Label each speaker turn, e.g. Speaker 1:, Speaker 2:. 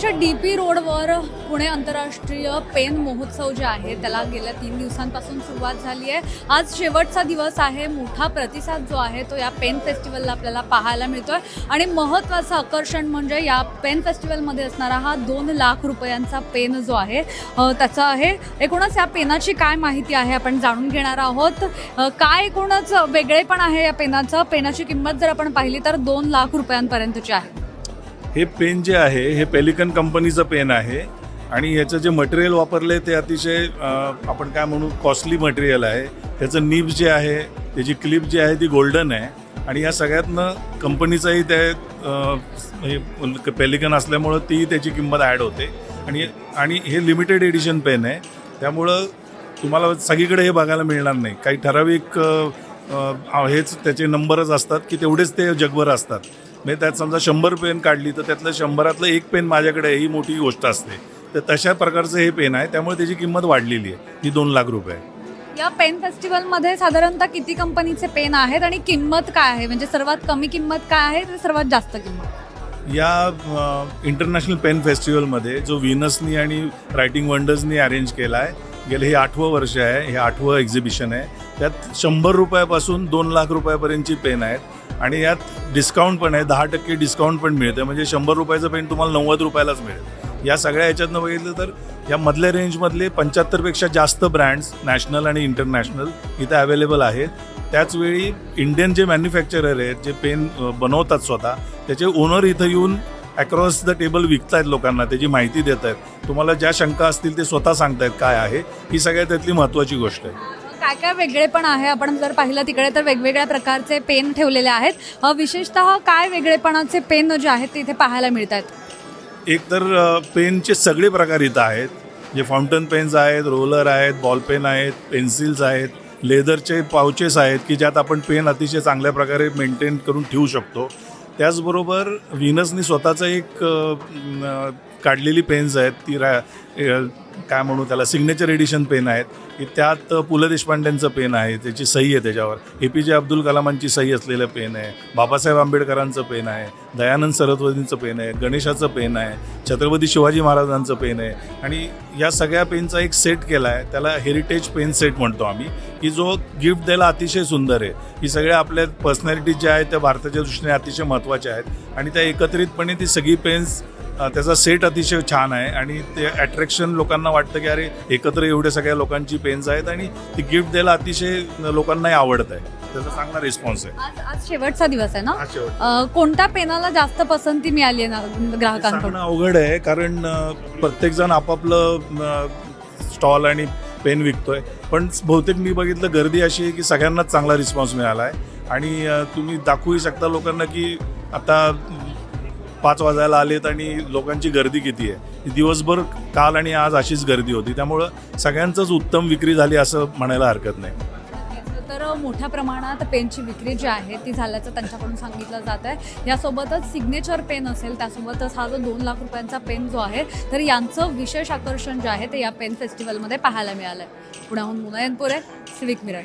Speaker 1: पुण्याच्या D P रोडवर पुणे आंतरराष्ट्रीय पेन महोत्सव जे आहे त्याला गेल्या तीन दिवसांपासून सुरुवात झाली आहे. आज शेवटचा दिवस आहे मोठा प्रतिसाद जो आहे तो या पेन फेस्टिवलला आपल्याला पाहायला मिळतोय. आणि महत्त्वाचं आकर्षण म्हणजे या पेन फेस्टिवलमध्ये असणारा हा दोन लाख रुपयांचा पेन जो आहे त्याचा आहे. एकूणच या पेनाची काय माहिती आहे आपण जाणून घेणार आहोत. काय एकूणच वेगळे पण आहे या पेनाचं? पेनाची किंमत जर आपण पाहिली तर दोन लाख रुपयांपर्यंतची आहे.
Speaker 2: हे पेन जे आहे हे पेलिकन कंपनीचं पेन आहे आणि याचं जे मटेरियल वापरलं आहे ते अतिशय आपण काय म्हणू कॉस्टली मटेरियल आहे. त्याचं निब जे आहे त्याची क्लिप जी आहे ती गोल्डन आहे. आणि या सगळ्यातनं कंपनीचाही त्या हे पेलिकन असल्यामुळं ती त्याची किंमत ॲड होते. आणि आणि हे लिमिटेड एडिशन पेन आहे. त्यामुळं तुम्हाला सगळीकडे हे बघायला मिळणार नाही. काही ठराविक हेच त्याचे नंबरच असतात की तेवढेच ते जगभर असतात. म्हणजे त्यात समजा शंभर पेन काढली तर त्यातलं शंभरातलं एक पेन माझ्याकडे आहे ही मोठी गोष्ट असते. तर तशा प्रकारचं हे पेन आहे त्यामुळे त्याची किंमत वाढलेली आहे ही दोन लाख रुपये आहे.
Speaker 1: या पेन फेस्टिवलमध्ये साधारणतः किती कंपनीचे पेन आहेत आणि किंमत काय आहे? म्हणजे सर्वात कमी किंमत काय आहे आणि सर्वात जास्त किंमत?
Speaker 2: या इंटरनॅशनल पेन फेस्टिवलमध्ये जो व्हिनसनी आणि रायटिंग वंडर्सनी अरेंज केला आहे गेले हे आठवं वर्ष आहे हे आठवं एक्झिबिशन आहे. त्यात शंभर रुपयापासून दोन लाख रुपयापर्यंतची पेन आहेत. आणि यात डिस्काउंट पण आहे दहा टक्के डिस्काउंट पण मिळते. म्हणजे शंभर रुपयाचं पेन तुम्हाला नव्वद रुपयालाच मिळेल. या सगळ्या याच्यातनं बघितलं तर या मधल्या रेंजमधले पंच्याहत्तरपेक्षा जास्त ब्रँड्स नॅशनल आणि इंटरनॅशनल इथं अवेलेबल आहेत. त्याचवेळी इंडियन जे मॅन्युफॅक्चरर आहेत जे पेन बनवतात स्वतः त्याचे ओनर इथं येऊन अक्रॉस द टेबल विकतायत लोकांना त्याची माहिती देत आहेत तुम्हाला ज्या शंका असतील ते स्वतः सांगतायत काय आहे. ही सगळ्यात त्यातली महत्त्वाची गोष्ट आहे.
Speaker 1: काय काय वेगळेपण आहे? आपण जर पाहिलं तिकडे तर वेगवेगळ्या प्रकारचे पेन ठेवलेले आहेत. विशेषतः काय वेगळेपणाचे पेन जे आहेत ते इथे पाहायला मिळत आहेत
Speaker 2: एक तर पेनचे सगळे प्रकार इथं आहेत. जे फाउंटन पेन्स आहेत रोलर आहेत बॉल पेन आहेत पेन्सिल्स आहेत लेदरचे पाउचेस आहेत की ज्यात आपण पेन अतिशय चांगल्या प्रकारे मेंटेन करून ठेवू शकतो. त्याचबरोबर व्हिनसनी स्वतःचं एक काढलेली पेन्स आहेत ती रा काय म्हणू त्याला सिग्नेचर एडिशन पेन आहेत. की त्यात पु ल देशपांड्यांचं पेन आहे त्याची सही आहे त्याच्यावर. ए पी जे अब्दुल कलामांची सही असलेलं पेन आहे. बाबासाहेब आंबेडकरांचं पेन आहे. दयानंद सरस्वतींचं पेन आहे. गणेशाचं पेन आहे. छत्रपती शिवाजी महाराजांचं पेन आहे. आणि या सगळ्या पेनचा एक सेट केला आहे त्याला हेरिटेज पेन सेट म्हणतो आम्ही. की जो गिफ्ट द्यायला अतिशय सुंदर आहे. ही सगळ्या आपल्या पर्सनॅलिटीज ज्या आहेत त्या भारताच्या दृष्टीने अतिशय महत्त्वाच्या आहेत. आणि त्या एकत्रितपणे ती सगळी पेन्स त्याचा सेट अतिशय छान आहे आणि ते अट्रॅक्शन लोकांना वाटतं की अरे एकत्र एवढ्या सगळ्या लोकांची पेन्स आहेत आणि ती गिफ्ट द्यायला अतिशय लोकांनाही आवडत आहे. त्याचा चांगला रिस्पॉन्स आहे.
Speaker 1: आज आज शेवटचा दिवस आहे ना?
Speaker 2: हा शेवट.
Speaker 1: अ, कोणत्या पेनाला जास्त पसंती मिळाली आहे ना ग्राहकांकडून?
Speaker 2: सांगणं अवघड आहे कारण अ, प्रत्येकजण आपापलं स्टॉल आणि पेन विकतोय. पण बहुतेक मी बघितलं गर्दी अशी आहे की सगळ्यांनाच चांगला रिस्पॉन्स मिळाला आहे. आणि अ, तुम्ही दाखवूही शकता लोकांना की आता पाच वाजायला आलेत आणि लोकांची गर्दी किती आहे? दिवसभर काल आणि आज अशीच गर्दी होती. त्यामुळं सगळ्यांचंच उत्तम विक्री झाली असं म्हणायला हरकत नाही.
Speaker 1: तर मोठ्या प्रमाणात पेनची विक्री जी आहे ती झाल्याचं त्यांच्याकडून सांगितलं जात आहे. यासोबतच सिग्नेचर पेन असेल त्यासोबतच हा जो दोन लाख रुपयांचा पेन जो आहे तर यांचं विशेष आकर्षण जे आहे ते या पेन फेस्टिवलमध्ये पाहायला मिळालं आहे पुण्याहून मुनयनपुरे सिविक मिरट